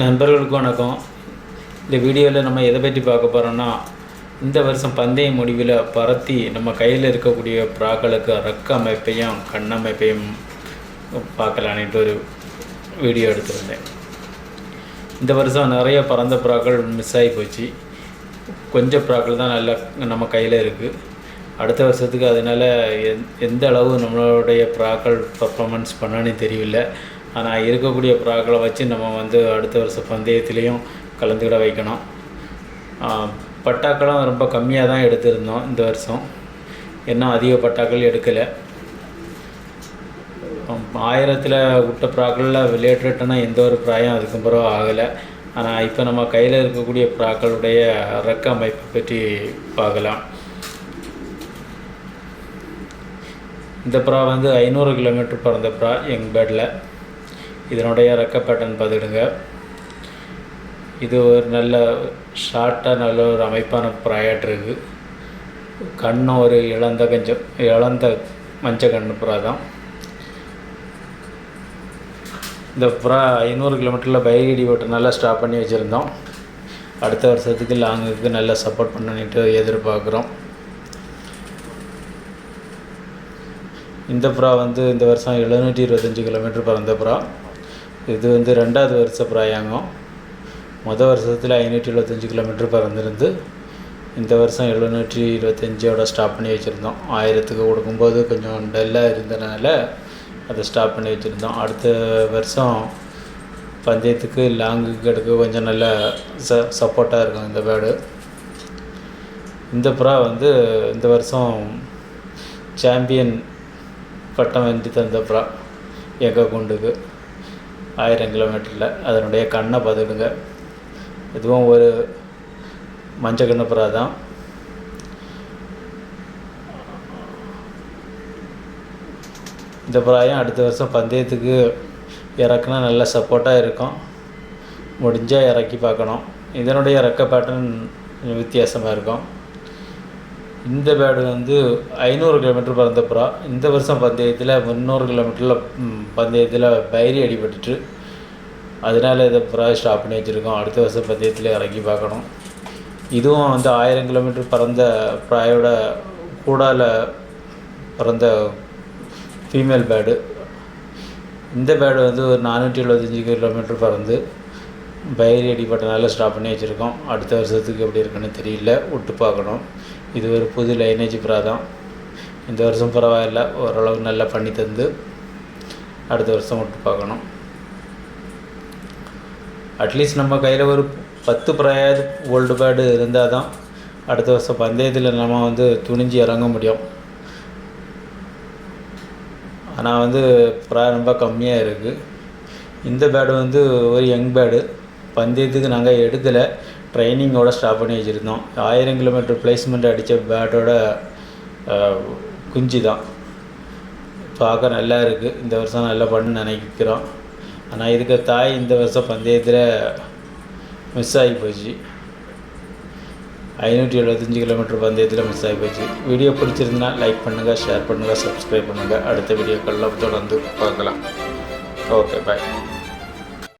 நண்பர்களுக்கு வணக்கம். இந்த வீடியோவில் நம்ம எதை பற்றி பார்க்க போகிறோம்னா இந்த வருஷம் பந்தய முடிவில் பரத்தி நம்ம கையில் இருக்கக்கூடிய ப்ராக்களுக்கு ரக்க அமைப்பையும் கண்ணமைப்பையும் பார்க்கலான்ட்டு ஒரு வீடியோ எடுத்திருந்தேன். இந்த வருஷம் நிறைய பறந்த ப்ராக்கள் மிஸ் ஆகி போச்சு. கொஞ்சம் ப்ராக்கள் தான் நல்லா நம்ம கையில் இருக்குது அடுத்த வருஷத்துக்கு அதனால் எந் எந்த அளவு நம்மளுடைய ப்ராக்கள் பர்ஃபாமன்ஸ் பண்ணனே தெரியல ஆனால் இருக்கக்கூடிய ப்ராக்களை வச்சு நம்ம வந்து அடுத்த வருஷம் பந்தயத்துலேயும் கலந்துக்கிட வைக்கணும். பட்டாக்களும் ரொம்ப கம்மியாக தான் எடுத்திருந்தோம் இந்த வருஷம். இன்னும் அதிக பட்டாக்கள் எடுக்கலை. ஆயிரத்தில் விட்ட ப்ராக்களில் விளையாட்டுனா எந்த ஒரு ப்ராயம் அதுக்கப்புறம் ஆகலை. ஆனால் இப்போ நம்ம கையில் இருக்கக்கூடிய ப்ராக்களுடைய ரெக்க அமைப்பை பற்றி பார்க்கலாம். இந்த ப்ரா வந்து ஐநூறு கிலோமீட்டர் பிறந்த ப்ரா எங்கள் பேட்டில் இதனுடைய ரெக்க பேட்டர்ன் பார்த்துடுங்க இது ஒரு நல்ல ஷார்ட்டாக நல்ல ஒரு அமைப்பான ப்ராயாட் இருக்குது கண்ணும் ஒரு இழந்த கஞ்சம் இழந்த மஞ்ச கண்ணு புறா தான். இந்த புறா ஐநூறு கிலோமீட்டரில் பைகடி நல்லா ஸ்டாப் பண்ணி வச்சுருந்தோம். அடுத்த வருஷத்துக்கு லாங்குக்கு நல்லா சப்போர்ட் பண்ணிட்டு எதிர்பார்க்குறோம். இந்த புறா வந்து இந்த வருஷம் எழுநூற்றி இருபத்தஞ்சி கிலோமீட்டர் பறந்த புறா. இது வந்து ரெண்டாவது வருஷ பிராயாங்கம் மொதல் வருஷத்தில் ஐநூற்றி எழுபத்தஞ்சி கிலோமீட்டர் பறந்துருந்து இந்த வருஷம் எழுநூற்றி இருபத்தஞ்சோட ஸ்டாப் பண்ணி வச்சுருந்தோம். ஆயிரத்துக்கு கொடுக்கும்போது கொஞ்சம் டல்லாக இருந்தனால அதை ஸ்டாப் பண்ணி வச்சுருந்தோம். அடுத்த வருஷம் பந்தயத்துக்கு லாங்குக்கு எடுக்க கொஞ்சம் நல்ல ச சப்போர்ட்டாக இருக்கும் இந்த பேர்டு இந்த புறா வந்து இந்த வருஷம் சாம்பியன் பட்டம் வென்று தந்த புறா எங்கள் குண்டுக்கு. ஆயிரம் கிலோமீட்டரில் அதனுடைய கண்ணை பதிலுங்க இதுவும் ஒரு மஞ்ச கண்ணு தான் இந்த பிராயம் அடுத்த வருஷம் பந்தயத்துக்கு இறக்குனா நல்ல சப்போர்ட்டாக இருக்கும். முடிஞ்சால் இறக்கி பார்க்கணும். இதனுடைய ரெக்க பேட்டர்ன் வித்தியாசமாக இருக்கும். இந்த பேடு வந்து ஐநூறு கிலோமீட்டர் பறந்த இந்த வருஷம் பந்தயத்தில் முந்நூறு கிலோமீட்டரில் பந்தயத்தில் பயிரி அடிபட்டுட்டு அதனால் இதை புறா ஸ்டாப் பண்ணி வச்சுருக்கோம். அடுத்த வருஷம் பந்தயத்தில் இறக்கி பார்க்கணும். இதுவும் வந்து ஆயிரம் கிலோமீட்டர் பறந்த ப்ராயோட கூடால பறந்த ஃபீமேல் பேர்டு இந்த பேர்டு வந்து ஒரு நானூற்றி எழுபத்தஞ்சி கிலோமீட்டர் பறந்து பயிர் அடிப்பட்டனால ஸ்டாப் பண்ணி வச்சுருக்கோம். அடுத்த வருஷத்துக்கு எப்படி இருக்குன்னு தெரியல. விட்டு பார்க்கணும். இது ஒரு புது லைனேஜ் புறா தான். இந்த வருஷம் பரவாயில்ல. ஓரளவு நல்லா பண்ணி தந்து அடுத்த வருஷம் விட்டு பார்க்கணும். அட்லீஸ்ட் நம்ம கையில் ஒரு பத்து ப்ராயாவது ஓல்டு பேர்டு இருந்தால் தான் அடுத்த வருஷம் பந்தயத்தில் நம்ம வந்து துணிஞ்சு இறங்க முடியும். ஆனால் வந்து ப்ரா ரொம்ப கம்மியாக இருக்குது இந்த பேடு வந்து ஒரு யங் பேடு பந்தயத்துக்கு நாங்கள் எடுக்கலை. ட்ரைனிங்கோட ஸ்டாப் பண்ணி வச்சுருந்தோம். ஆயிரம் கிலோமீட்டர் பிளேஸ்மெண்ட் அடித்த பேட்டோட குஞ்சு தான். பார்க்க நல்லா இருக்குது இந்த வருஷம் நல்லா பண்ணு நினைக்கிறோம். ஆனால் இதுக்கு தாய் இந்த வருஷம் பந்தயத்தில் மிஸ் ஆகி போச்சு. ஐநூற்றி எழுபத்தஞ்சு கிலோமீட்டர் பந்தயத்தில் மிஸ் ஆகி போச்சு. வீடியோ பிடிச்சிருந்தா லைக் பண்ணுங்கள் ஷேர் பண்ணுங்கள் சப்ஸ்கிரைப் பண்ணுங்கள் அடுத்த வீடியோக்கள்லாம் தொடர்ந்து பார்க்கலாம். Okay bye